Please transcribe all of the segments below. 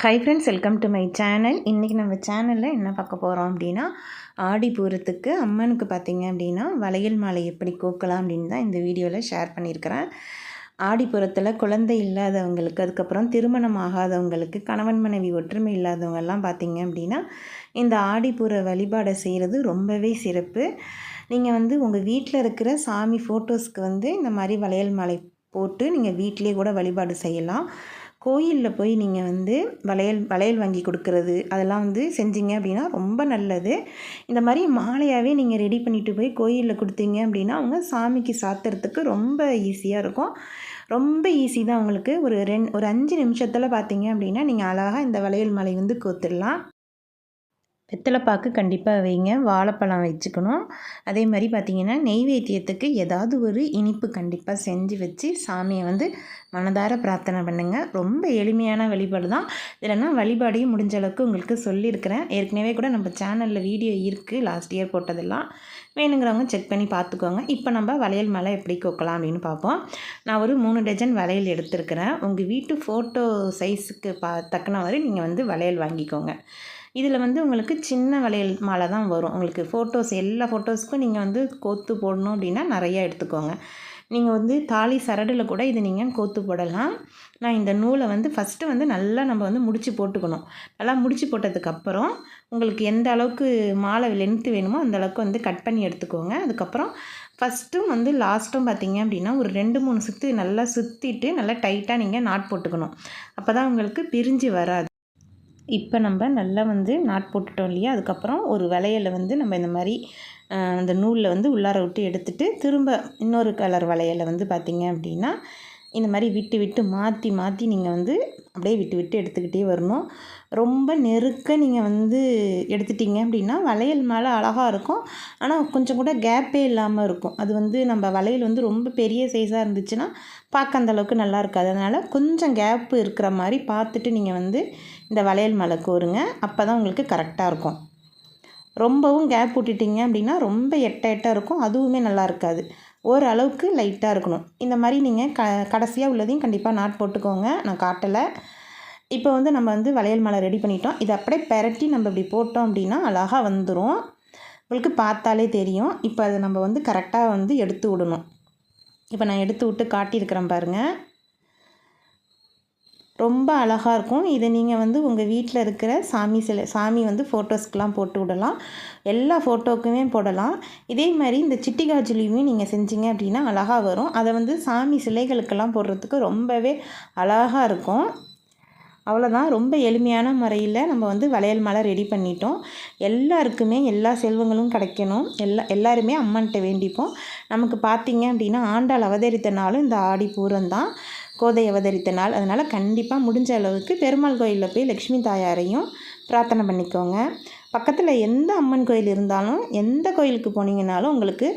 Hi friends welcome to my channel இன்றைக்கி நம்ம சேனலில் என்ன பார்க்க போகிறோம் அப்படின்னா ஆடி பூரத்துக்கு அம்மனுக்கு பார்த்திங்க அப்படின்னா வளையல் மாலை எப்படி கோக்கலாம் அப்படின்னு தான் இந்த வீடியோவில் ஷேர் பண்ணியிருக்கிறேன். ஆடிப்புறத்தில் குழந்தை இல்லாதவங்களுக்கு அதுக்கப்புறம் திருமணம் ஆகாதவங்களுக்கு கணவன் மனைவி ஒற்றுமை இல்லாதவங்கெல்லாம் பார்த்திங்க அப்படின்னா இந்த ஆடிப்புற வழிபாடை செய்கிறது ரொம்பவே சிறப்பு. நீங்கள் வந்து உங்கள் வீட்டில் இருக்கிற சாமி ஃபோட்டோஸ்க்கு வந்து இந்த மாதிரி வளையல் மாலை போட்டு நீங்கள் வீட்டிலே கூட வழிபாடு செய்யலாம். கோயிலில் போய் நீங்கள் வந்து வளையல் வளையல் வாங்கி கொடுக்கறது அதெல்லாம் வந்து செஞ்சீங்க அப்படின்னா ரொம்ப நல்லது. இந்த மாதிரி மாலையாகவே நீங்கள் ரெடி பண்ணிவிட்டு போய் கோயிலில் கொடுத்தீங்க அப்படின்னா அவங்க சாமிக்கு சாத்துறதுக்கு ரொம்ப ஈஸியாக இருக்கும். ரொம்ப ஈஸி தான் அவங்களுக்கு. ஒரு ரெண் ஒரு அஞ்சு நிமிஷத்தில் பார்த்தீங்க அப்படின்னா நீங்கள் அழகாக இந்த வளையல் மாலை வந்து கோத்துடலாம். வெத்தலைப்பாக்கு கண்டிப்பாக வைங்க. வாழைப்பழம் வச்சுக்கணும். அதே மாதிரி பார்த்திங்கன்னா நெய்வேத்தியத்துக்கு ஏதாவது ஒரு இனிப்பு கண்டிப்பாக செஞ்சு வச்சு சாமியை வந்து மனதார பிரார்த்தனை பண்ணுங்கள் ரொம்ப எளிமையான வழிபாடு தான். இல்லைன்னா வழிபாடையும் முடிஞ்ச அளவுக்கு உங்களுக்கு சொல்லியிருக்கிறேன். ஏற்கனவே கூட நம்ம சேனலில் வீடியோ இருக்குது லாஸ்ட் இயர் போட்டதெல்லாம். வேணுங்கிறவங்க செக் பண்ணி பார்த்துக்கோங்க இப்போ நம்ம வளையல் மலை எப்படி கோக்கலாம் அப்படின்னு பார்ப்போம் நான் ஒரு மூணு டஜன் வளையல் எடுத்திருக்கிறேன். உங்கள் வீட்டு ஃபோட்டோ சைஸுக்கு பா தக்கன வரை நீங்கள் வந்து வளையல் வாங்கிக்கோங்க. இதில் வந்து உங்களுக்கு சின்ன வளையல் மாலை தான் வரும். உங்களுக்கு ஃபோட்டோஸ் எல்லா ஃபோட்டோஸ்க்கும் நீங்கள் வந்து கோத்து போடணும் அப்படின்னா நிறையா எடுத்துக்கோங்க. நீங்கள் வந்து தாலி சரடில் கூட இதை நீங்கள் கோத்து போடலாம். நான் இந்த நூலை வந்து ஃபஸ்ட்டு வந்து நல்லா நம்ம வந்து முடித்து போட்டுக்கணும். நல்லா முடித்து போட்டதுக்கப்புறம் உங்களுக்கு எந்த அளவுக்கு மாலை லென்த்து வேணுமோ அந்த அளவுக்கு வந்து கட் பண்ணி எடுத்துக்கோங்க. அதுக்கப்புறம் ஃபஸ்ட்டும் வந்து லாஸ்ட்டும் பார்த்தீங்க அப்படின்னா ஒரு ரெண்டு மூணு சுற்று நல்லா சுற்றிட்டு நல்லா டைட்டாக நீங்கள் நாட் போட்டுக்கணும். அப்போ தான் உங்களுக்கு பிரிஞ்சு வராது. இப்போ நம்ம நல்லா வந்து நாட் போட்டுட்டோம் இல்லையா? அதுக்கப்புறம் ஒரு வளையலை வந்து நம்ம இந்த மாதிரி அந்த நூலில் வந்து உள்ளார விட்டு எடுத்துகிட்டு திரும்ப இன்னொரு கலர் வளையலை வந்து பார்த்திங்க அப்படின்னா இந்த மாதிரி விட்டு விட்டு மாற்றி மாற்றி நீங்கள் வந்து அப்படியே விட்டு விட்டு எடுத்துக்கிட்டே வரணும். ரொம்ப நெருக்க நீங்கள் வந்து எடுத்துட்டிங்க அப்படின்னா வளையல் மேலே அழகாக இருக்கும். ஆனால் கொஞ்சம் கூட கேப்பே இல்லாமல் இருக்கும். அது வந்து நம்ம வளையல் வந்து ரொம்ப பெரிய சைஸாக இருந்துச்சுன்னா பார்க்க அந்தளவுக்கு நல்லா இருக்காது. அதனால் கொஞ்சம் கேப்பு இருக்கிற மாதிரி பார்த்துட்டு நீங்கள் வந்து இந்த வளையல் மேலே கோருங்க. அப்போ தான் உங்களுக்கு கரெக்டாக இருக்கும். ரொம்பவும் கேப் விட்டுட்டிங்க அப்படின்னா ரொம்ப எட்ட எட்டாக இருக்கும். அதுவுமே நல்லா இருக்காது. ஓரளவுக்கு லைட்டாக இருக்கணும். இந்த மாதிரி நீங்கள் க கடைசியாக உள்ளதையும் கண்டிப்பாக நாட் போட்டுக்கோங்க. நான் காட்டலை. இப்போ வந்து நம்ம வந்து வளையல் மாலை ரெடி பண்ணிட்டோம். இதை அப்படியே பெரட்டி நம்ம இப்படி போட்டோம் அப்படின்னா அழகாக வந்துடும் உங்களுக்கு பார்த்தாலே தெரியும். இப்போ அதை நம்ம வந்து கரெக்டாக வந்து எடுத்து விடணும். இப்போ நான் எடுத்து விட்டு காட்டியிருக்கிறேன் பாருங்கள் ரொம்ப அழகாக இருக்கும். இதை நீங்கள் வந்து உங்கள் வீட்டில் இருக்கிற சாமி சிலை சாமி வந்து ஃபோட்டோஸ்க்கெலாம் போட்டு விடலாம். எல்லா ஃபோட்டோக்குமே போடலாம். இதே மாதிரி இந்த சிட்டி நீங்கள் செஞ்சீங்க அப்படின்னா அழகாக வரும். அதை வந்து சாமி சிலைகளுக்கெல்லாம் போடுறதுக்கு ரொம்பவே அழகாக இருக்கும். அவ்வளோதான் ரொம்ப எளிமையான முறையில் நம்ம வந்து வளையல் மாலை ரெடி பண்ணிட்டோம். எல்லாருக்குமே எல்லா செல்வங்களும் கிடைக்கணும். எல்லா எல்லாருமே அம்மன்கிட்ட வேண்டிப்போம். நமக்கு பார்த்திங்க அப்படின்னா ஆண்டாள் அவதரித்த நாளும் இந்த ஆடி பூரம் தான் கோதை அவதரித்த நாள் அதனால் கண்டிப்பாக முடிஞ்ச அளவுக்கு பெருமாள் கோயிலில் போய் லக்ஷ்மி தாயாரையும் பிரார்த்தனை பண்ணிக்கோங்க. பக்கத்தில் எந்த அம்மன் கோயில் இருந்தாலும் எந்த கோயிலுக்கு போனீங்கனாலும் உங்களுக்கு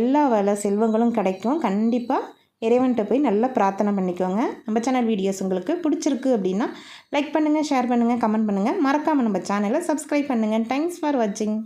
எல்லா வள செல்வங்களும் கிடைக்கும். கண்டிப்பாக இறைவன்கிட்ட போய் நல்லா பிரார்த்தனை பண்ணிக்கோங்க. நம்ம சேனல் வீடியோஸ் உங்களுக்கு பிடிச்சிருக்கு அப்படின்னா லைக் பண்ணுங்கள் ஷேர் பண்ணுங்கள் கமெண்ட் பண்ணுங்கள் மறக்காமல் நம்ம சேனலை சப்ஸ்கிரைப் பண்ணுங்கள் தேங்க்ஸ் ஃபார் வாட்சிங்